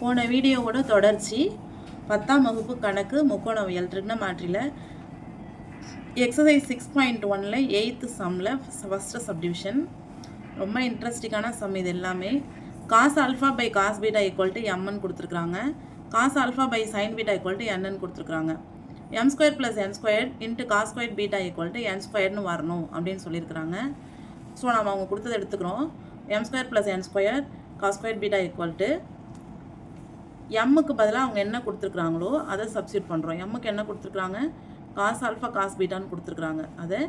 போன வீடியோவோட தொடர்ச்சி. பத்தாம் வகுப்பு கணக்கு முக்கோணவியல் ட்ரிக்னமாட்ரியில் எக்ஸசைஸ் சிக்ஸ் பாயிண்ட் ஒனில் எயித்து சம்மில் ஃபஸ்ட்டு சப்டிவிஷன் ரொம்ப இன்ட்ரெஸ்டிங்கான சம் இது எல்லாமே. Cos alpha by cos beta equal to M N கொடுத்துருக்குறாங்க. Cos alpha by sine beta equal to N N கொடுத்துருக்குறாங்க. M square plus N square into cos square beta equal to N ஸ்கொயர்னு வரணும் அப்படின்னு சொல்லியிருக்கிறாங்க. So நம்ம அவங்க கொடுத்தது எடுத்துக்கிறோம். M square plus N square cos square beta equal to எம்முக்கு பதிலாக அவங்க என்ன கொடுத்துருக்குறாங்களோ அதை சப்ஸ்டியூட் பண்ணுறோம் எம்முக்கு என்ன கொடுத்துருக்குறாங்க? காஸ் ஆல்ஃபா காஸ் பீட்டான்னு கொடுத்துருக்குறாங்க. அதை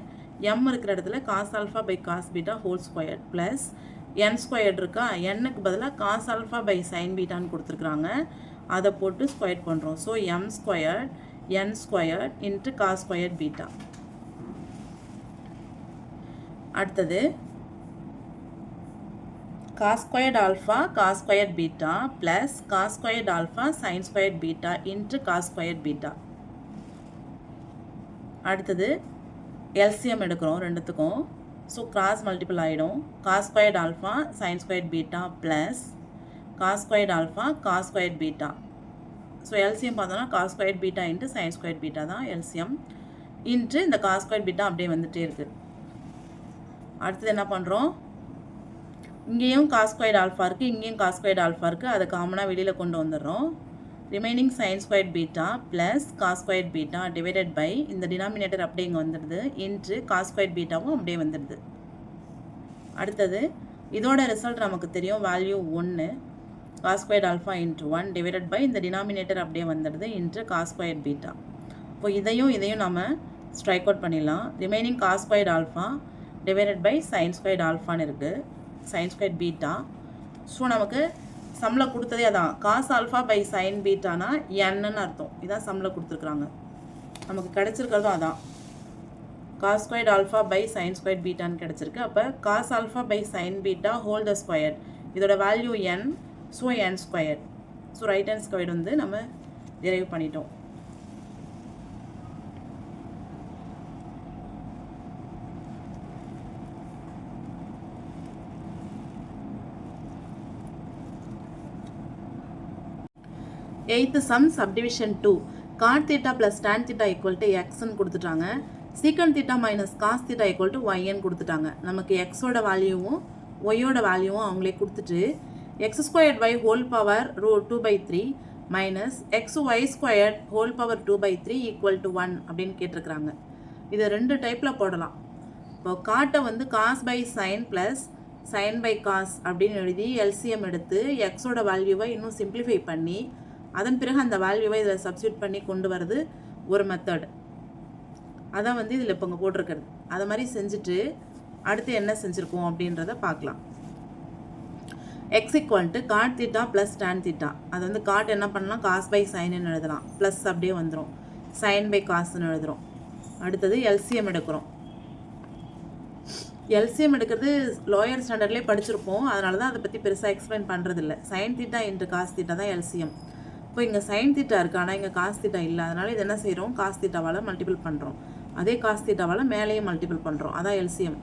எம் இருக்கிற இடத்துல cos alpha by cos beta whole square plus n squared இருக்கா? எண்ணுக்கு பதிலாக காஸ் ஆல்ஃபா பை சைன் பீட்டான்னு கொடுத்துருக்குறாங்க. அதை போட்டு ஸ்கொயர் பண்ணுறோம் so M square N square into cos square beta அடுத்தது cos squared alpha cos squared beta plus cos squared alpha sin squared beta into cos squared beta. அடுத்தது LCM எடுக்கிறோம் ரெண்டுத்துக்கும். So cross multiple ஆகிடும் cos squared alpha sine squared beta plus cos squared alpha cos squared beta so LCM பார்த்தோன்னா cos squared beta into sine squared beta தான் LCM into இந்த cos squared beta அப்படியே வந்துகிட்டே இருக்குது அடுத்தது என்ன பண்ணுறோம் இங்கேயும் காஸ்கொயட் ஆல்ஃபா இருக்குது இங்கேயும் காஸ்கொயட் ஆல்ஃபா இருக்குது அதை காமனாக வெளியில் கொண்டு வந்துடுறோம். Remaining sine square beta plus cos squared beta divided by இந்த டினாமினேட்டர் அப்படியே இங்கே வந்துடுது. இன்று காஸ்கொயட் பீட்டாவும் அப்படியே வந்துடுது. அடுத்தது இதோட ரிசல்ட் நமக்கு தெரியும். வேல்யூ ஒன்று cos squared alpha into one divided by இந்த டினாமினேட்டர் அப்படியே வந்துடுது. இன்ட்ரு காஸ்கொயட் பீட்டா இப்போ இதையும் இதையும் நம்ம ஸ்ட்ரைக் அவுட் பண்ணிடலாம். Remaining cos squared alpha divided by sine squared ஆல்ஃபான்னு இருக்குது சைன் ஸ்கொயர் பீட்டா ஸோ நமக்கு சம்மில் கொடுத்ததே அதான். காஸ் ஆல்ஃபா பை சைன் பீட்டானா என்னன்னு அர்த்தம். இதான் சம்மில் கொடுத்துருக்குறாங்க. நமக்கு கிடச்சிருக்கிறதும் அதான். Cos squared alpha by sine square பீட்டான்னு கிடச்சிருக்கு. அப்போ cos alpha by sine beta whole the square இதோட value N so N square so right hand square வந்து நம்ம டிரைவ் பண்ணிட்டோம். Eight sum subdivision two cot theta plus tan theta equal to எக்ஸ்ன்னு கொடுத்துட்டாங்க. Secant theta minus cos theta equal to ஒய்ன்னு கொடுத்துட்டாங்க. நமக்கு எக்ஸோட வேல்யூவும் ஒய்யோட வேல்யூவும் அவங்களே கொடுத்துட்டு X squared by whole power ரூ two by three minus X Y squared whole power two by three equal to one அப்படின்னு கேட்டிருக்கிறாங்க. இதை ரெண்டு டைப்பில் போடலாம். இப்போ காட்டை வந்து cos by sine plus sine by cos அப்படின்னு எழுதி எல்சிஎம் எடுத்து எக்ஸோட வேல்யூவை இன்னும் சிம்பிளிஃபை பண்ணி அதன் பிறகு அந்த வேல்யூவை இதில் சப்ஸ்டியூட் பண்ணி கொண்டு வர்றது ஒரு மெத்தட் அதான் வந்து இதில் இப்போ இங்கே போட்டிருக்கிறது. அதை மாதிரி செஞ்சுட்டு அடுத்து என்ன செஞ்சுருக்கோம் அப்படின்றத பார்க்கலாம். X equal to cot theta plus tan theta அது வந்து காட் என்ன பண்ணலாம்? காஸ் பை சைன்னு எழுதலாம். ப்ளஸ் அப்படியே வந்துடும் சைன் பை காசுன்னு எழுதுகிறோம் அடுத்தது எல்சிஎம் எடுக்கிறோம். எல்சிஎம் எடுக்கிறது லோயர் ஸ்டாண்டர்ட்லேயே படிச்சிருப்போம். அதனால தான் அதை பற்றி பெருசாக எக்ஸ்பிளைன் பண்ணுறதில்ல sine theta into cos theta தான் எல்சிஎம் இப்போ இங்கே சைன் தீட்டா இருக்குது ஆனால் இங்கே காஸ் தீட்டா இல்லை. அதனால் இது என்ன செய்கிறோம் காஸ் தீட்டாவால் மல்டிபிள் பண்ணுறோம் அதே காஸ் தீட்டாவால் மேலேயும் மல்டிபிள் பண்ணுறோம் அதான் எல்சிஎம்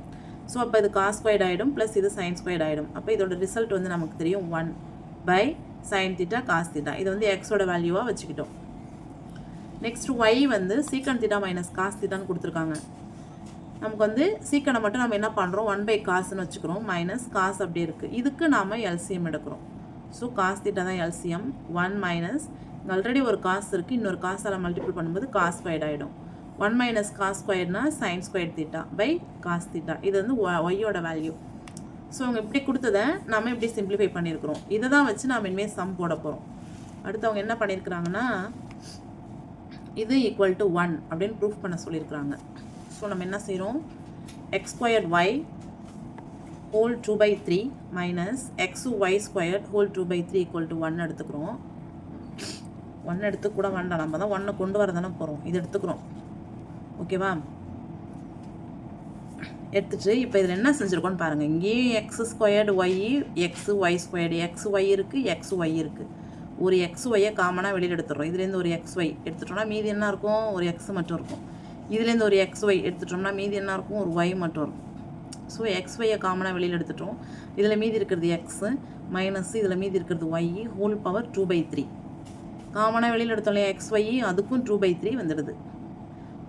ஸோ அப்போ இது காஸ் ஸ்கொயர்ட் ஆகிடும் ப்ளஸ் இது சைன் ஸ்கொயர்ட் ஆகிடும் அப்போ இதோட ரிசல்ட் வந்து நமக்கு தெரியும் one by sine theta cos theta இது வந்து எக்ஸோட வேல்யூவாக வச்சுக்கிட்டோம். நெக்ஸ்ட் ஒய் வந்து சீக்கன் தீட்டா மைனஸ் காஸ் தீட்டான்னு கொடுத்துருக்காங்க. நமக்கு வந்து சீக்கனை மட்டும் நம்ம என்ன பண்ணுறோம் ஒன் பை காசுன்னு வச்சுக்கிறோம். மைனஸ் காசு அப்படி இருக்குது இதுக்கு நாம் எல்சிஎம் எடுக்கிறோம். ஸோ காஸ் தீட்டா தான் எல்சிஎம் ஒன் மைனஸ் ஆல்ரெடி ஒரு காசு இருக்குது இன்னொரு காசால் மல்டிபிள் பண்ணும்போது காஸ் ஸ்கொயர்ட் ஆகிடும் one minus cos ஸ்கொயர்னா sine square theta by cos theta இது வந்து ஒய்யோட வேல்யூ ஸோ அவங்க இப்படி கொடுத்ததை நம்ம இப்படி சிம்பிளிஃபை பண்ணியிருக்கிறோம். இதை தான் வச்சு நாம் இனிமேல் சம் போட போகிறோம் அடுத்து அவங்க என்ன பண்ணியிருக்கிறாங்கன்னா இது ஈக்குவல் டு ஒன் அப்படின்னு ப்ரூஃப் பண்ண சொல்லியிருக்கிறாங்க. ஸோ நம்ம என்ன செய்கிறோம் X squared Y whole two by three minus X Y squared whole two by three equal to one எடுத்துக்கிறோம். ஒன் எடுத்து கூட வேண்டாம். நம்ம தான் ஒன்றை கொண்டு வர தானே போகிறோம் இது எடுத்துக்கிறோம். ஓகேவா எடுத்துட்டு இப்போ இதில் என்ன செஞ்சுருக்கோன்னு பாருங்கள் இங்கேயும் X squared Y X Y squared X Y இருக்குது எக்ஸ் ஒய் இருக்குது ஒரு எக்ஸ் ஒய்யை காமனாக வெளியில் எடுத்துடுறோம். இதுலேருந்து ஒரு எக்ஸ் ஒய் எடுத்துட்டோம்னா மீதி என்ன இருக்கும்? ஒரு எக்ஸ் மட்டும் இருக்கும். இதுலேருந்து ஒரு எக்ஸ் ஒய் எடுத்துட்டோம்னா மீதி என்ன இருக்கும்? ஒரு ஒய் மட்டும் இருக்கும். ஸோ எக்ஸ் ஒய்யை காமனாக வெளியில் எடுத்துட்டோம். இதில் மீதி இருக்கிறது எக்ஸு மைனஸ் இதில் மீதி இருக்கிறது Y whole power two by three காமனாக வெளியில் எடுத்தோம் இல்லையா? எக்ஸ் ஒய் அதுக்கும் டூ பை த்ரீ வந்துடுது.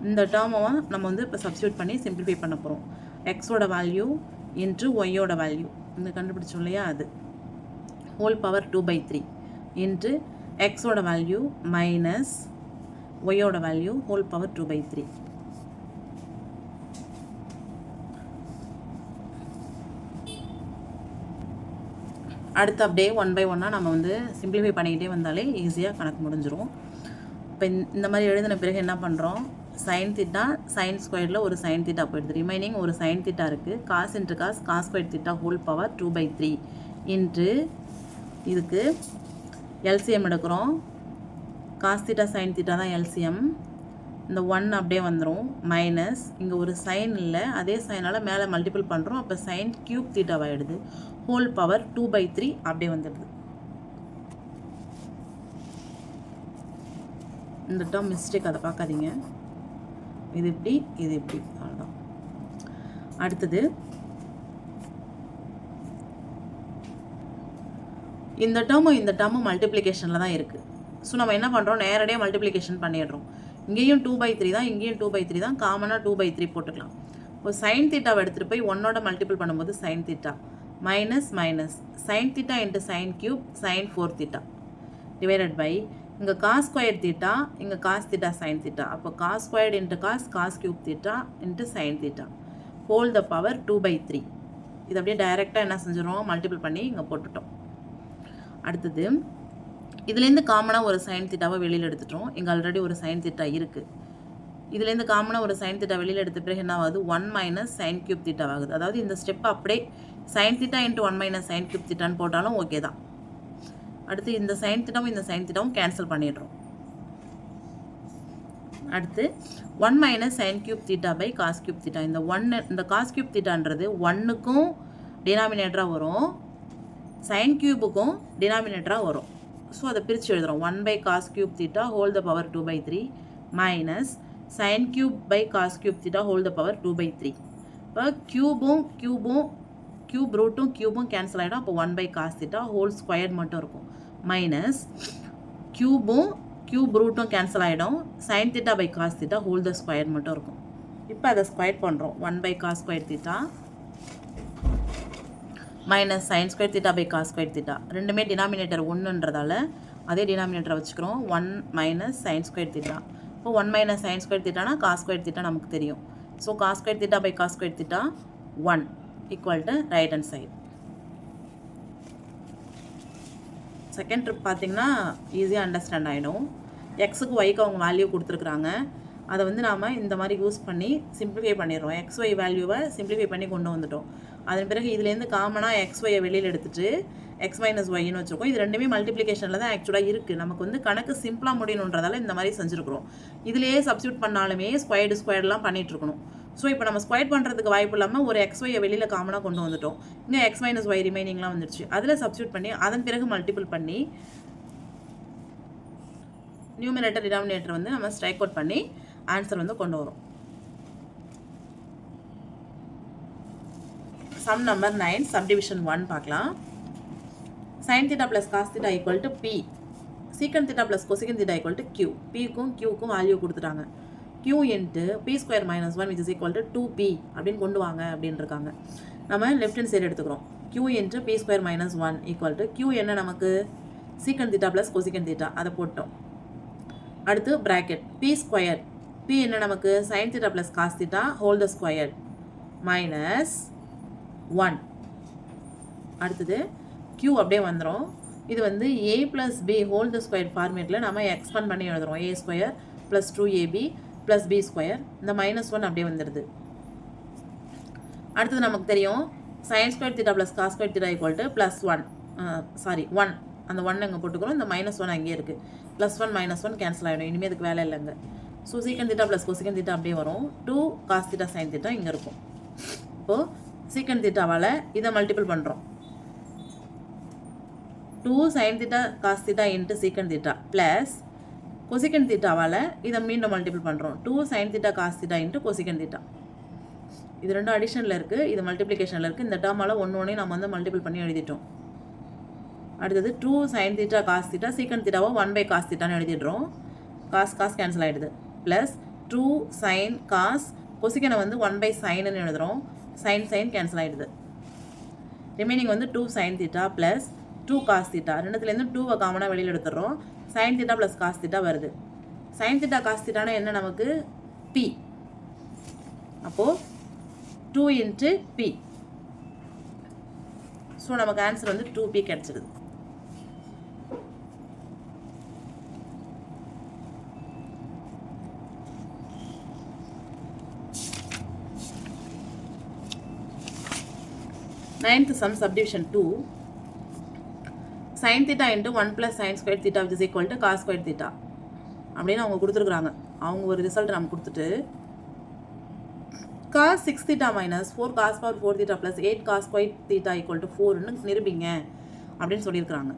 இந்த டேர்மை நம்ம வந்து இப்போ சப்ஸ்டியூட் பண்ணி சிம்பிளிஃபை பண்ண போகிறோம் எக்ஸோட வேல்யூ இன்ட்டு ஒய்யோட வேல்யூ இந்த கண்டுபிடிச்சோம் இல்லையா? அது. Whole power two by three into எக்ஸோட வேல்யூ மைனஸ் ஒய்யோட value whole power two by three அடுத்து அப்படியே ஒன் பை ஒன்னாக நம்ம வந்து சிம்பிளிஃபை பண்ணிக்கிட்டே வந்தாலே ஈஸியாக கணக்கு முடிஞ்சிடும் இப்போ இந்த மாதிரி எழுதின பிறகு என்ன பண்ணுறோம் சைன் திட்டா சைன் ஸ்கொயரில் ஒரு சைன் திட்டா போயிடுது. ரிமைனிங் ஒரு சைன் திட்டா இருக்குது cos into cos cos square theta whole power two by three into இதுக்கு எல்சிஎம் எடுக்கிறோம். காஸ் திட்டா சைன் திட்டா தான் எல்சிஎம் இந்த ஒன் அப்படியே வந்துடும் மைனஸ் இங்கே ஒரு சைன் இல்லை. அதே சைனால் மேலே மல்டிபிள் பண்ணுறோம் அப்போ sine cube தீட்டாவாகிடுது whole power two by three அப்படியே வந்துடுது. இந்த டேர்ம் மிஸ்டேக் அதை பார்க்காதீங்க. இது இப்படி இது இப்படி. அவ்வளோதான் அடுத்தது இந்த டேர்மும் இந்த டேர்மும் மல்டிப்ளிகேஷனில் தான் இருக்குது ஸோ நம்ம என்ன பண்ணுறோம் நேரடியாக மல்டிப்ளிகேஷன் பண்ணிடுறோம். இங்கேயும் டூ பை த்ரீ தான் இங்கேயும் டூ பை த்ரீ தான் காமனாக டூ பை த்ரீ போட்டுக்கலாம். இப்போ சைன் தீட்டாவை எடுத்துகிட்டு போய் ஒன்னோட மல்டிபிள் பண்ணும்போது sine theta minus minus sine theta into sine cube sine four theta divided by இங்கே காஸ் ஸ்கொயர் தீட்டா இங்கே காஸ் தீட்டா சைன் தீட்டா அப்போ cos squared into cos cos cube theta into sine theta whole the power two by three இது அப்படியே டைரெக்டாக என்ன செஞ்சிடும் multiple பண்ணி இங்கே போட்டுட்டோம். அடுத்தது இதுலேருந்து காமனாக ஒரு சைன் திட்டாவை வெளியில் எடுத்துட்டோம். இங்கே ஆல்ரெடி ஒரு சைன் திட்டா இருக்குது இதுலேருந்து காமனாக ஒரு சைன் திட்டா வெளியில் எடுத்த பிறகு என்ன ஆகுது? One minus sine cube theta ஆகுது. அதாவது இந்த ஸ்டெப் அப்படியே sine theta into one minus sine cube திட்டான்னு போட்டாலும் ஓகே தான். அடுத்து இந்த சைன் திட்டமும் இந்த சைன் திட்டமும் கேன்சல் பண்ணிடுறோம். அடுத்து one minus sine cube theta by cos cube theta இந்த ஒன்று இந்த காஸ் கியூப் தீட்டான்றது ஒன்னுக்கும் டினாமினேட்டராக வரும். சைன் கியூபுக்கும் டினாமினேட்டராக வரும். ஸோ அதை பிரித்து எழுதுகிறோம் one by cos cube theta whole the power two by three minus sine cube by cos cube theta whole the power two by three இப்போ க்யூபும் க்யூபும் க்யூப் ரூட்டும் க்யூபும் கேன்சல் ஆகிடும் அப்போ one by cos theta whole square மட்டும் இருக்கும். Minus க்யூபும் க்யூப் ரூட்டும் கேன்சல் ஆகிடும் sine theta by cos theta whole the square மட்டும் இருக்கும். இப்போ அதை ஸ்கொயர் பண்ணுறோம் one by cos square theta minus sine square theta by cos square theta ரெண்டுமே டினாமினேட்டர் ஒன்றுன்றதால அதே டினாமினேட்டரை வச்சுக்கிறோம். One minus sine square theta இப்போ ஒன் மைனஸ் சைன் ஸ்கொயர் தீட்டானா காஸ் ஸ்கொயர் தீட்டா நமக்கு தெரியும். So cos square theta by cos square theta one equal to right hand side second trip பார்த்தீங்கன்னா ஈஸியாக அண்டர்ஸ்டாண்ட் ஆகிடும் எக்ஸுக்கு ஒய்க்கு அவங்க வேல்யூ கொடுத்துருக்குறாங்க. அதை வந்து நாம் இந்த மாதிரி யூஸ் பண்ணி சிம்பிளிஃபை பண்ணிடுறோம். எக்ஸ் ஒய் வேல்யூவை சிம்பிளிஃபை பண்ணி கொண்டு வந்துட்டோம். அதன் பிறகு இதுலேருந்து காமனாக எக்ஸ் ஒய்யை வெளியில் எடுத்துகிட்டு எக்ஸ் மைனஸ் ஒய்னு வச்சுருக்கோம். இது ரெண்டுமே மல்டிப்ளிகேஷனில் தான் ஆக்சுவலாக இருக்குது நமக்கு வந்து கணக்கு சிம்பிளாக முடியணுன்றதால இந்த மாதிரி செஞ்சுருக்குறோம். இதுலேயே சப்ஸ்டியூட் பண்ணாலுமே ஸ்கொயர்டு ஸ்கொயர்லாம் பண்ணிகிட்ருக்கணும் ஸோ இப்போ நம்ம ஸ்கொயர் பண்ணுறதுக்கு வாய்ப்பு இல்லாமல் ஒரு எக்ஸ் ஒய்யை வெளியில் காமனாக கொண்டு வந்துட்டோம். இன்னும் எக்ஸ் மைனஸ் ஒய் ரிமைனிங்லாம் வந்துடுச்சு அதில் சப்ஸ்டியூட் பண்ணி அதன் பிறகு மல்டிபிள் பண்ணி நியூமினேட்டர் டினாமினேட்டர் வந்து நம்ம ஸ்ட்ரைக் அவுட் பண்ணி ஆன்சர் வந்து கொண்டு வரும். Sum number nine subdivision one பார்க்கலாம். Sine theta plus cos theta equal to P secant theta plus cosecant theta equal to Q பிக்கும் கியூக்கும் வேல்யூ கொடுத்துட்டாங்க. Q into P square minus one which is equal to two P அப்படின்னு கொண்டு வாங்க அப்படின்னு இருக்காங்க. நம்ம லெஃப்ட் ஹேண்ட் சைடு எடுத்துக்கிறோம். Q into P square minus one equal to Q என்ன நமக்கு? சீக்கன் தீட்டா ப்ளஸ் கொசிகன் தீட்டா அதை போட்டோம். அடுத்து ப்ராக்கெட் பி ஸ்கொயர் பி என்ன நமக்கு? Sine theta plus cos theta whole the square minus one அடுத்தது க்யூ அப்படியே வந்துடும் இது வந்து A plus B whole the square ஃபார்மேட்டில் நம்ம எக்ஸ்பேண்ட் பண்ணி எழுதுறோம். A square plus two AB plus B square இந்த மைனஸ் ஒன் அப்படியே வந்துடுது அடுத்தது நமக்கு தெரியும். Sine square theta plus cos square theta equal to plus one sorry one அந்த ஒன் அங்கே போட்டுக்கிறோம். இந்த மைனஸ் ஒன் அங்கேயே இருக்குது plus one minus one cancel ஆகிடும் இனிமேல் இதுக்கு வேலை இல்லைங்க. ஸோ சீக்கன் தீட்டா ப்ளஸ் கொசிக்கன் தீட்டா அப்படியே வரும். Two cos theta sine theta இங்கே இருக்கும். இப்போது சீக்கன் தீட்டாவால் இதை மல்டிபிள் பண்ணுறோம் two sine theta cos theta into secant theta plus cosecant தீட்டாவால் இதை மீண்டும் மல்டிபிள் பண்ணுறோம் two sine theta cos theta into cosecant theta இது ரெண்டும் அடிஷனில் இருக்குது இது மல்டிப்ளிகேஷனில் இருக்குது இந்த டேர்மால் ஒன்று ஒன்றே நம்ம வந்து மல்டிபிள் பண்ணி எழுதிட்டோம். அடுத்தது two sine theta cos theta secant தீட்டாவோ one by cos தீட்டான்னு எழுதிடுறோம். காஸ் காஸ் கேன்சல் ஆகிடுது ப்ளஸ் டூ சைன் காஸ் கொசிக்கனை வந்து ஒன் பை சைனுன்னு எழுதுகிறோம் சைன் சைன் கேன்சல் ஆகிடுது ரிமைனிங் வந்து two sine theta plus two cos theta ரெண்டுத்துலேருந்து டூவை காமனாக வெளியில் எடுத்துடுறோம். Sine theta plus cos theta வருது. சைன் தீட்டா காஸ் தீட்டானா என்ன நமக்கு? பி அப்போது டூ இன்ட்டு பி ஸோ நமக்கு ஆன்சர் வந்து two B கிடச்சிடுது ninth sum subdivision two sine theta into one plus sine square theta which is equal to cos square theta அப்படின்னு அவங்க கொடுத்துருக்குறாங்க. அவங்க ஒரு ரிசல்ட் நம்ம கொடுத்துட்டு cos six theta minus four cos power four theta plus eight cos square theta equal to ஃபோர்னு நிரூபிங்க அப்படின்னு சொல்லியிருக்கிறாங்க.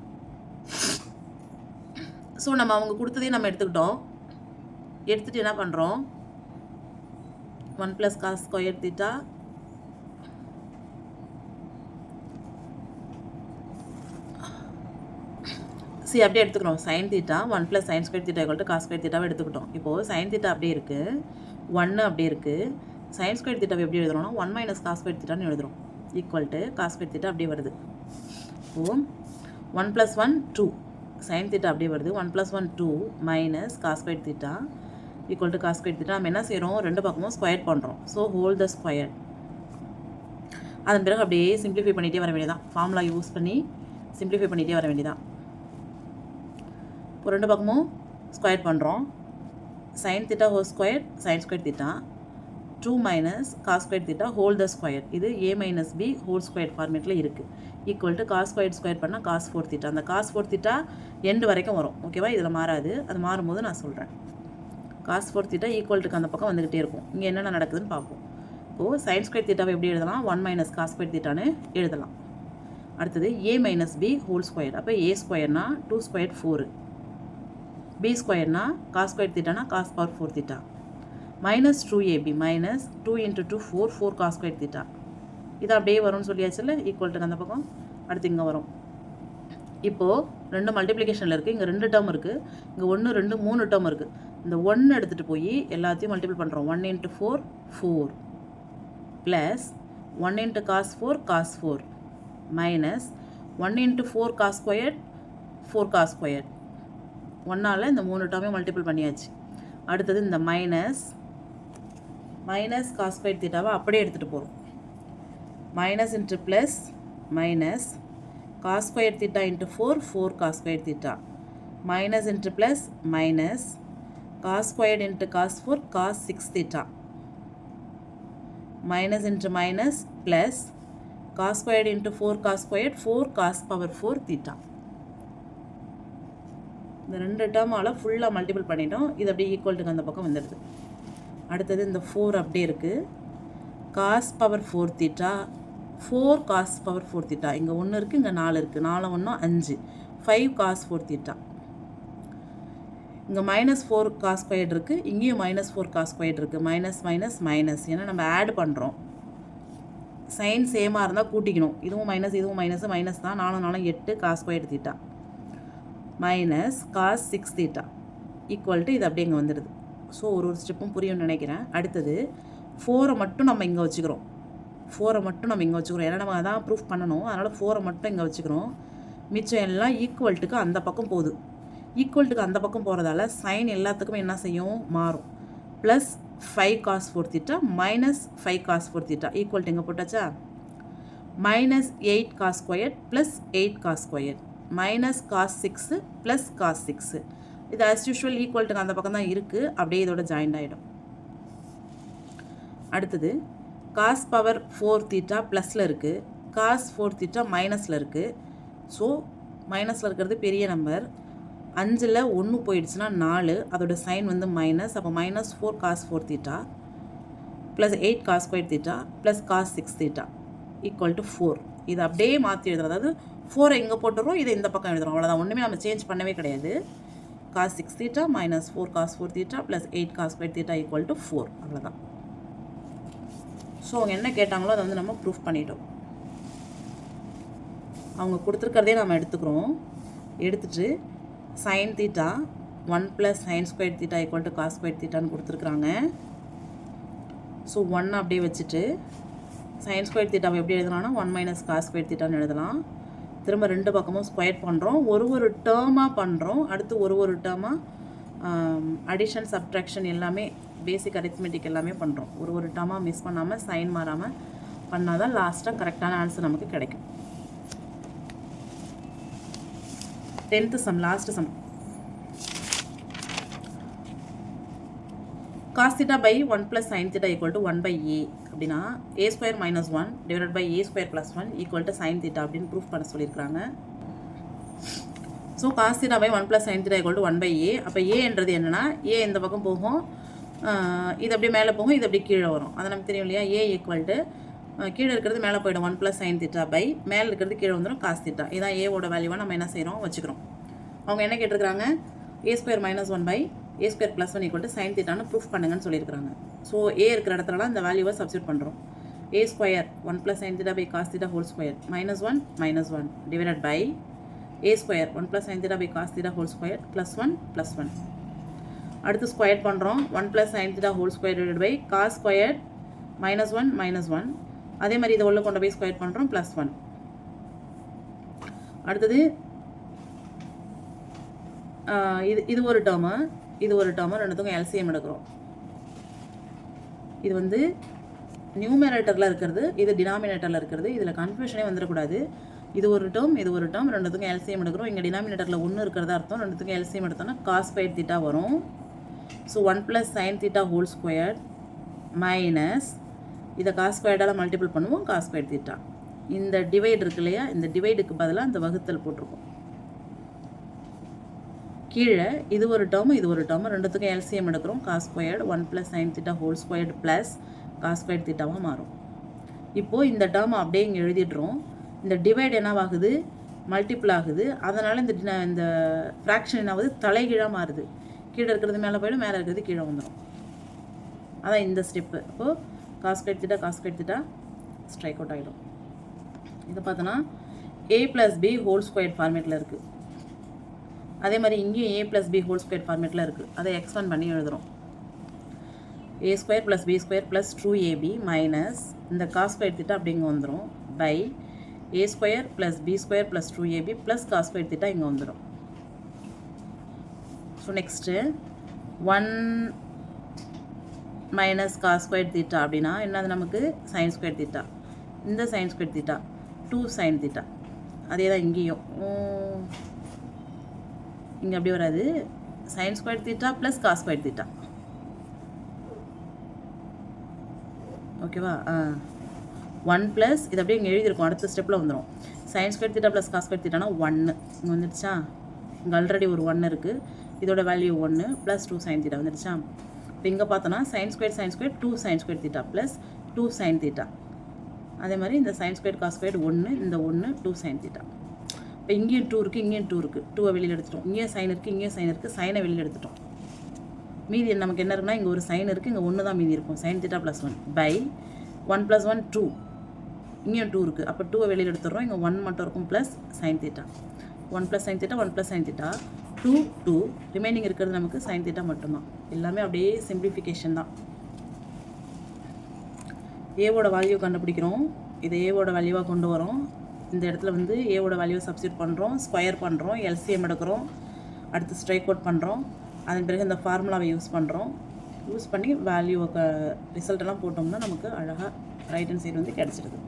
ஸோ நம்ம அவங்க கொடுத்ததே நம்ம எடுத்துக்கிட்டோம். எடுத்துகிட்டு என்ன பண்ணுறோம் one plus cos square theta C அப்படியே எடுத்துக்கிறோம் sine theta one plus sine square theta equal to cos square தீட்டாவை எடுத்துக்கிட்டோம். இப்போது சைன் தீட்டா அப்படியே இருக்குது ஒன்று அப்படியே இருக்குது சைன் ஸ்கொயர் தீட்டாவை எப்படி எழுதுறோம்னா ஒன் மைனஸ் காஸ் ஸ்கொயர் தீட்டான்னு எழுதுறோம். Equal to cos square theta அப்படியே வருது. இப்போது one plus one two sine theta அப்படியே வருது. One plus one two minus cos square theta equal to cos square theta நம்ம என்ன செய்கிறோம் ரெண்டு பக்கமும் ஸ்கொயர் பண்ணுறோம் ஸோ ஹோல் த ஸ்கொயர் அதன் பிறகு அப்படியே சிம்பிளிஃபை பண்ணிகிட்டே வர வேண்டியதான் ஃபார்முலா யூஸ் பண்ணி சிம்பிளிஃபை பண்ணிகிட்டே வர வேண்டியதான் இப்போ ரெண்டு பக்கமும் ஸ்கொயர் பண்ணுறோம் sine theta whole square sine square theta two minus cos square theta whole the square இது A minus B whole square ஃபார்மேட்டில் இருக்குது equal to cos square square பண்ணால் காஸ் ஃபோர் திட்டா அந்த காஸ் ஃபோர் திட்டா end வரைக்கும் வரும். ஓகேவா இதில் மாறாது. அது மாறும்போது நான் சொல்கிறேன் காஸ் ஃபோர் திட்டா ஈக்குவல்ட்டுக்கு அந்த பக்கம் வந்துக்கிட்டே இருக்கும். இங்கே என்னென்ன நடக்குதுன்னு பார்ப்போம். இப்போது சைன் ஸ்கொயர் தீட்டாவை எப்படி எழுதலாம்? ஒன் மைனஸ் காஸ் ஸ்கொயர் தீட்டான்னு எழுதலாம். அடுத்தது A minus B whole square அப்போ ஏ ஸ்கொயர்னா டூ ஸ்கொயர் ஃபோரு பி ஸ்கொயர்னா cos square தீட்டானா cos power four theta minus two AB minus two into two four four cos square theta இது அப்படியே வரும்னு சொல்லியாச்சுல்ல? Equal அந்த பக்கம். அடுத்து இங்கே வரும். இப்போது ரெண்டு மல்டிப்ளிகேஷனில் இருக்குது இங்கே ரெண்டு டேர்ம் இருக்குது இங்கே ஒன்று ரெண்டு மூணு டேர்ம் இருக்குது இந்த ஒன்று எடுத்துகிட்டு போய் எல்லாத்தையும் மல்டிபிள் பண்ணுறோம் one into four four plus one into cos four cos four minus one into four cos square four cos square ஒன்றால் இந்த மூணு டேர்மையும் மல்டிபிள் பண்ணியாச்சு. அடுத்தது இந்த மைனஸ் மைனஸ் காஸ்பைட் தீட்டாவை அப்படியே எடுத்துகிட்டு போகிறோம் minus into plus minus cos square theta into four four cos square theta minus into plus minus cos into cos four cos six theta minus into minus plus cos into four cos squared four cos power four theta இந்த ரெண்டு டேர்மால் ஃபுல்லாக multiple பண்ணிட்டோம். இது அப்படியே ஈக்குவல்ட்டுக்கு அந்த பக்கம் வந்துடுது. அடுத்தது இந்த ஃபோர் அப்படியே இருக்குது cos power four theta four cos power four theta இங்கே ஒன்று இருக்குது இங்கே நாலு இருக்குது நாலு ஒன்றும் அஞ்சு. ஃபைவ் காஸ் ஃபோர் தீட்டா இங்கே மைனஸ் ஃபோர் காஸ் ஸ்கொயர்ட் இருக்குது இங்கேயும் மைனஸ் ஃபோர் காஸ் ஸ்கொயர்ட் இருக்குது மைனஸ் மைனஸ் மைனஸ் ஏன்னா நம்ம ஆட் பண்ணுறோம் சைன் சேமாக இருந்தால் கூட்டிக்கணும். இதுவும் மைனஸ் இதுவும் மைனஸ் மைனஸ் தான். நாலும் நாலும் எட்டு cos square theta minus cos six theta equal to இது அப்படியே இங்கே வந்துடுது ஸோ ஒரு ஒரு ஸ்டெப்பும் புரியும்னு நினைக்கிறேன். அடுத்தது ஃபோரை மட்டும் நம்ம இங்கே வச்சுக்கிறோம். ஃபோரை மட்டும் நம்ம இங்கே வச்சுக்கிறோம். ஏன்னா நம்ம அதான் ப்ரூஃப் பண்ணணும். அதனால் ஃபோரை மட்டும் இங்கே வச்சுக்கிறோம். மிச்சம் எல்லாம் ஈக்குவல்ட்டுக்கு அந்த பக்கம் போகுது. ஈக்குவல்ட்டுக்கு அந்த பக்கம் போகிறதால சைன் எல்லாத்துக்குமே என்ன செய்யும்? மாறும். Plus five cos four theta minus five cos four theta equal to எங்கே போட்டாச்சா? Minus eight cos square plus eight cos square minus cos six plus cos six இது அஸ் யூஷுவல் ஈக்குவல்ட்டுக்கு அந்த பக்கம் தான் இருக்குது அப்படியே இதோட ஜாயிண்ட் ஆகிடும் அடுத்தது காஸ் பவர் ஃபோர் தீட்டா ப்ளஸில் இருக்குது காஸ் ஃபோர் தீட்டா மைனஸில் இருக்குது ஸோ மைனஸில் இருக்கிறது பெரிய நம்பர் அஞ்சில் ஒன்று போயிடுச்சுன்னா நாலு. அதோட சைன் வந்து மைனஸ் அப்போ minus four cos four theta plus eight cos square theta plus cos six theta equal to four இது அப்படியே மாற்றி எழுதுறது அதாவது ஃபோரை இங்கே போட்டுறோம்? இதை இந்த பக்கம் எழுதுறோம். அவ்வளோதான் ஒன்றுமே நம்ம சேஞ்ச் பண்ணவே கிடையாது. Cos six theta minus four cos four theta plus eight cos five theta equal to four அவ்வளோதான் ஸோ அவங்க என்ன கேட்டாங்களோ அதை வந்து நம்ம ப்ரூஃப் பண்ணிட்டோம். அவங்க கொடுத்துருக்கிறதே நம்ம எடுத்துக்கிறோம். எடுத்துட்டு sine theta one plus sine square theta equal to cos square தீட்டான்னு கொடுத்துருக்குறாங்க. ஸோ ஒன் அப்படியே வச்சுட்டு சைன் ஸ்கொயர் தீட்டாவை எப்படி எழுதலாம்னா ஒன் மைனஸ் காஸ் ஸ்கொயர் தீட்டான்னு எழுதலாம். திரும்ப ரெண்டு பக்கமும் ஸ்கொயர் பண்ணுறோம் ஒரு ஒரு டேர்மாக பண்ணுறோம் அடுத்து ஒரு ஒரு டேர்மாக அடிஷன் சப்ட்ராக்ஷன் எல்லாமே பேசிக் அரித்மெட்டிக் எல்லாமே பண்ணுறோம் ஒரு ஒரு டேர்மாக மிஸ் பண்ணாமல் சைன் மாறாமல் பண்ணால் தான் லாஸ்ட்டாக கரெக்டான ஆன்சர் நமக்கு கிடைக்கும். Tenth sum last sum cos theta by one plus sine theta equal to one by A அப்படின்னா A square minus one divide by A square plus one equal to sine theta அப்படின்னு proof பண்ண சொல்லியிருக்காங்க so cos theta by one plus sine theta equal to one by A அப்போ ஏன்றது என்னென்னா ஏ இந்த பக்கம் போகும்? இது அப்படியே மேலே போகும் இது அப்படியே கீழே வரும். அது நமக்கு தெரியும் இல்லையா? ஏ ஈக்குவல் டு கீழே இருக்கிறது மேலே போயிடும். One plus sine theta by மேலே இருக்கிறது கீழே வந்துடும் காஸ் தீட்டா இதான் ஏவோட வேல்யூவாக நம்ம என்ன செய்கிறோம் வச்சுக்கிறோம். அவங்க என்ன கேட்டிருக்கிறாங்க? A square minus one by A square plus one equal to sine தீட்டான்னு proof பண்ணுங்கன்னு சொல்லியிருக்காங்க ஸோ ஏ இருக்கிற இடத்துலலாம் இந்த வேல்யூவை சப்ஸ்டியூட் பண்ணுறோம் A square one plus sine theta by cos theta whole square minus one minus one divided by A square one plus sine theta by cos theta whole square plus one plus one அடுத்து square பண்ணுறோம் one plus sine theta whole square divide by cos square minus one minus one அதே மாதிரி இதை உள்ள கொண்டு போய் square பண்ணுறோம் plus one அடுத்தது இது இது ஒரு டேர்மு இது ஒரு டேர்மு ரெண்டுத்துக்கும் எல்சிஎம் எடுக்கிறோம். இது வந்து நியூமரேட்டரில் இருக்கிறது இது டினாமினேட்டரில் இருக்கிறது இதில் கன்ஃபியூஷனே வந்துடக்கூடாது. இது ஒரு டேர்ம் இது ஒரு டேர்ம் ரெண்டுத்துக்கும் எல்சிஎம் எடுக்கிறோம். இங்கே டினாமினேட்டரில் ஒன்று இருக்கிறதா அர்த்தம் ரெண்டுத்துக்கும் எல்சிஎம் எடுத்தோம்னா காஸ் ஸ்கொயர் தீட்டா வரும். So one plus sine theta whole square minus இதை காஸ் ஸ்கொயர்டால் மல்டிபிள் பண்ணுவோம் காஸ் ஸ்கொயர் தீட்டா இந்த டிவைட் இருக்கு இல்லையா? இந்த டிவைடுக்கு பதிலாக இந்த வகுத்தல் போட்டிருக்கோம். கீழே இது ஒரு டேர்ம் இது ஒரு டேர்ம் ரெண்டுத்துக்கும் எல்சிஎம் எடுக்கிறோம். Cos squared one plus sine theta whole squared plus cos square மாறும். இப்போது இந்த டேர்ம் அப்படியே இங்கே எழுதிடுறோம். இந்த டிவைட் என்னவாகுது? மல்டிப்புள் ஆகுது. அதனால் இந்த இந்த ஃப்ராக்ஷன் என்னாவது தலைகீழாக மாறுது. கீழே இருக்கிறது மேலே போயிடும் மேலே இருக்கிறது கீழே வந்துடும் அதான் இந்த ஸ்டெப்பு இப்போது காசு திட்டா காசு கட்டிட்டா ஸ்ட்ரைக் அவுட் ஆகிடும் இதை பார்த்தோன்னா A plus B whole square ஃபார்மேட்டில் இருக்குது அதே மாதிரி இங்கேயும் A plus B whole square ஃபார்மேட்டில் இருக்குது அதை எக்ஸ்பேண்ட் பண்ணி எழுதுகிறோம் A square plus B square plus two AB minus இந்த காஸ் ஸ்கொயர் திட்டா அப்படி இங்கே வந்துடும் by A square plus B square plus two AB plus cos square theta இங்கே வந்துடும் so next one minus cos square theta அப்படின்னா என்னது நமக்கு? Sine square theta இந்த sine square theta two sine theta அதே தான் இங்கேயும். இங்கே அப்படி வராது. Sine square theta plus cos square theta ஓகேவா ஆ. ஒன் ப்ளஸ் இது அப்படியே இங்கே எழுதியிருக்கோம். அடுத்த ஸ்டெப்பில் வந்துடும் sine square theta plus cos square தீட்டானா ஒன்று இங்கே வந்துடுச்சா இங்கே ஆல்ரெடி ஒரு ஒன் இருக்குது இதோட வேல்யூ ஒன்று ப்ளஸ் டூ சைன் தீட்டா வந்துடுச்சா இப்போ இங்கே பார்த்தோன்னா sine square sine square two sine square theta plus two sine theta அதே மாதிரி இந்த சைன் ஸ்கொயர் காஸ் ஸ்கொயர் ஒன்று இந்த ஒன்று டூ சைன் தீட்டா இப்போ இங்கேயும் டூ இருக்குது இங்கேயும் டூ இருக்குது டூவை வெளியில் எடுத்துட்டோம். இங்கேயும் சைன் இருக்குது இங்கேயும் சைன் இருக்குது சைனை வெளியில் எடுத்துட்டோம். மீதி நமக்கு என்ன இருக்குன்னா இங்கே ஒரு சைன் இருக்குது இங்கே ஒன்று தான் மீதி இருக்கும். Sine theta plus one by one plus one two இங்கேயும் டூ இருக்குது அப்போ டூவை வெளியில் எடுத்துடுறோம். இங்கே ஒன் மட்டும் இருக்கும் plus sine theta one plus sine theta one plus sine theta two two remaining இருக்கிறது நமக்கு சைன் தீட்டா மட்டும்தான். எல்லாமே அப்படியே சிம்பிளிஃபிகேஷன் தான். ஏவோட வேல்யூ கண்டுபிடிக்கிறோம். இதை ஏவோட வேல்யூவாக கொண்டு வரோம். இந்த இடத்துல வந்து ஏவோட வேல்யூ சப்ஸ்டியூட் பண்ணுறோம் ஸ்கொயர் பண்ணுறோம் எல்சிஎம் எடுக்கிறோம் அடுத்து ஸ்ட்ரைக் அவுட் பண்ணுறோம் அதன் பிறகு இந்த ஃபார்முலாவை யூஸ் பண்ணுறோம் யூஸ் பண்ணி வேல்யூவை ரிசல்ட்டெல்லாம் போட்டோம்னா நமக்கு அழகாக ரைட் ஹேண்ட் சைடு வந்து கிடச்சிடுது